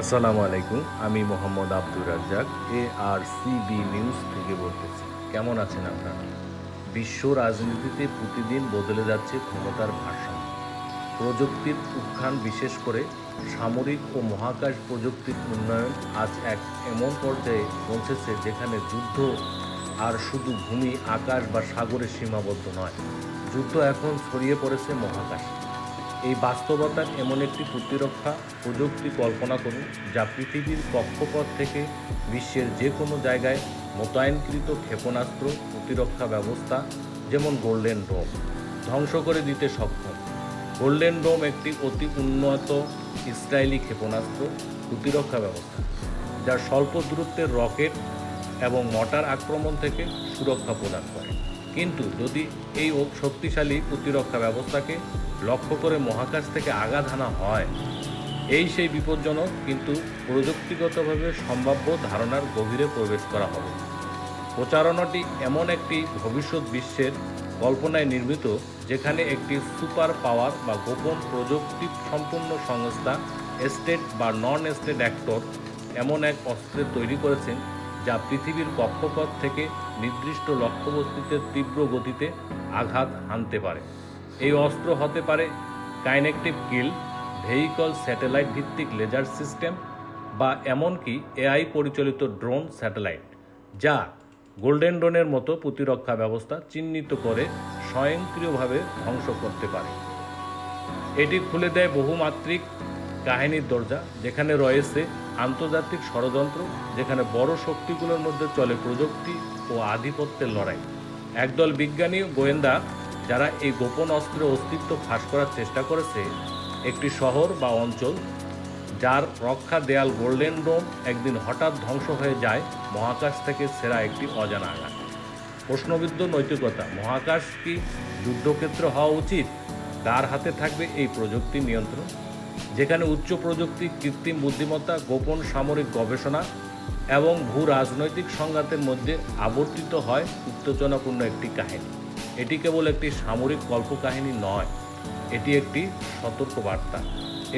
আসসালামু আলাইকুম, আমি Mohammad Abdur Razzak A R CB news থেকে বলতেছি। কেমন আছেন আপনারা? বিশ্ব রাজনীতিতে প্রতিদিন বদলে যাচ্ছে ক্ষমতার ভারসাম্য। প্রযুক্তির উত্থান বিশেষ করে সামরিক ও মহাকাশ প্রযুক্তির উন্নয়ন আজ এক এমন পর্যায়ে পৌঁছেছে যেখানে যুদ্ধ আর শুধু ভূমি, আকাশ বা সাগরে সীমাবদ্ধ নয়, যুদ্ধ এখন ছড়িয়ে পড়েছে মহাকাশে। বাস্তবতার এমন একটি প্রতিরক্ষা প্রযুক্তি কল্পনা করুন যা পৃথিবীর কক্ষপথ থেকে বিশ্বের যে কোনো জায়গায় মোতায়েনকৃত ক্ষেপণাস্ত্র প্রতিরক্ষা ব্যবস্থা, যেমন গোল্ডেন ডোম ধ্বংস করে দিতে সক্ষম। গোল্ডেন ডোম একটি অতি উন্নত ইসরায়েলি ক্ষেপণাস্ত্র প্রতিরক্ষা ব্যবস্থা যা স্বল্প দূরত্বের রকেট এবং মটার আক্রমণ থেকে সুরক্ষা প্রদান করে। কিন্তু যদি এই শক্তিশালী প্রতিরক্ষা ব্যবস্থাকে লক্ষ্য করে মহাকাশ থেকে আঘাত হানা হয়, এই সেই বিপজ্জনক কিন্তু প্রযুক্তিগতভাবে সম্ভাব্য ধারণার গভীরে প্রবেশ করা হবে। প্রচারণাটি এমন একটি ভবিষ্যৎ বিশ্বের কল্পনায় নির্মিত, যেখানে একটি সুপার পাওয়ার বা গোপন প্রযুক্তি সম্পন্ন সংস্থা, স্টেট বা নন স্টেট অ্যাক্টর, এমন এক অস্ত্রের তৈরি করেছেন, যা পৃথিবীর কক্ষপথ থেকে নির্দিষ্ট লক্ষ্যবস্তুতে তীব্র গতিতে আঘাত হানতে পারে। এই অস্ত্র হতে পারে কাইনেকটিভ কিল, ভেহিকল স্যাটেলাইট ভিত্তিক লেজার সিস্টেম বা এমনকি এআই পরিচালিত ড্রোন স্যাটেলাইট, যা গোল্ডেন ড্রোনের মতো প্রতিরক্ষা ব্যবস্থা চিহ্নিত করে স্বয়ংক্রিয়ভাবে ধ্বংস করতে পারে। এটি খুলে দেয় বহুমাত্রিক কাহিনীর দরজা, যেখানে রয়েছে আন্তর্জাতিক ষড়যন্ত্র, যেখানে বড় শক্তিগুলোর মধ্যে চলে প্রযুক্তি ও আধিপত্যের লড়াই। একদল বিজ্ঞানী গোয়েন্দা যারা এই গোপন অস্ত্রের অস্তিত্ব ফাঁস করার চেষ্টা করেছে, একটি শহর বা অঞ্চল যার রক্ষা দেয়াল গোল্ডেন ডোম একদিন হঠাৎ ধ্বংস হয়ে যায় মহাকাশ থেকে সেরা একটি অজানা আঘাত। প্রশ্নবিদ্ধ নৈতিকতা, মহাকাশ কি যুদ্ধক্ষেত্র হওয়া উচিত? তার হাতে থাকবে এই প্রযুক্তি নিয়ন্ত্রণ। যেখানে উচ্চ প্রযুক্তি, কৃত্রিম বুদ্ধিমত্তা, গোপন সামরিক গবেষণা এবং ভূ রাজনৈতিক সংঘাতের মধ্যে আবর্তিত হয় উত্তেজনাপূর্ণ একটি কাহিনী। এটি কেবল একটি সামরিক কল্পকাহিনী নয়, এটি একটি সতর্কবার্তা।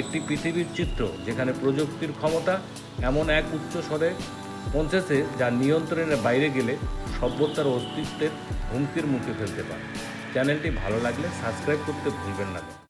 একটি পৃথিবীর চিত্র যেখানে প্রযুক্তির ক্ষমতা এমন এক উচ্চ স্বরে পৌঁছেছে যা নিয়ন্ত্রণের বাইরে গেলে সভ্যতার অস্তিত্বের হুমকির মুখে ফেলতে পারে। চ্যানেলটি ভালো লাগলে সাবস্ক্রাইব করতে ভুলবেন না।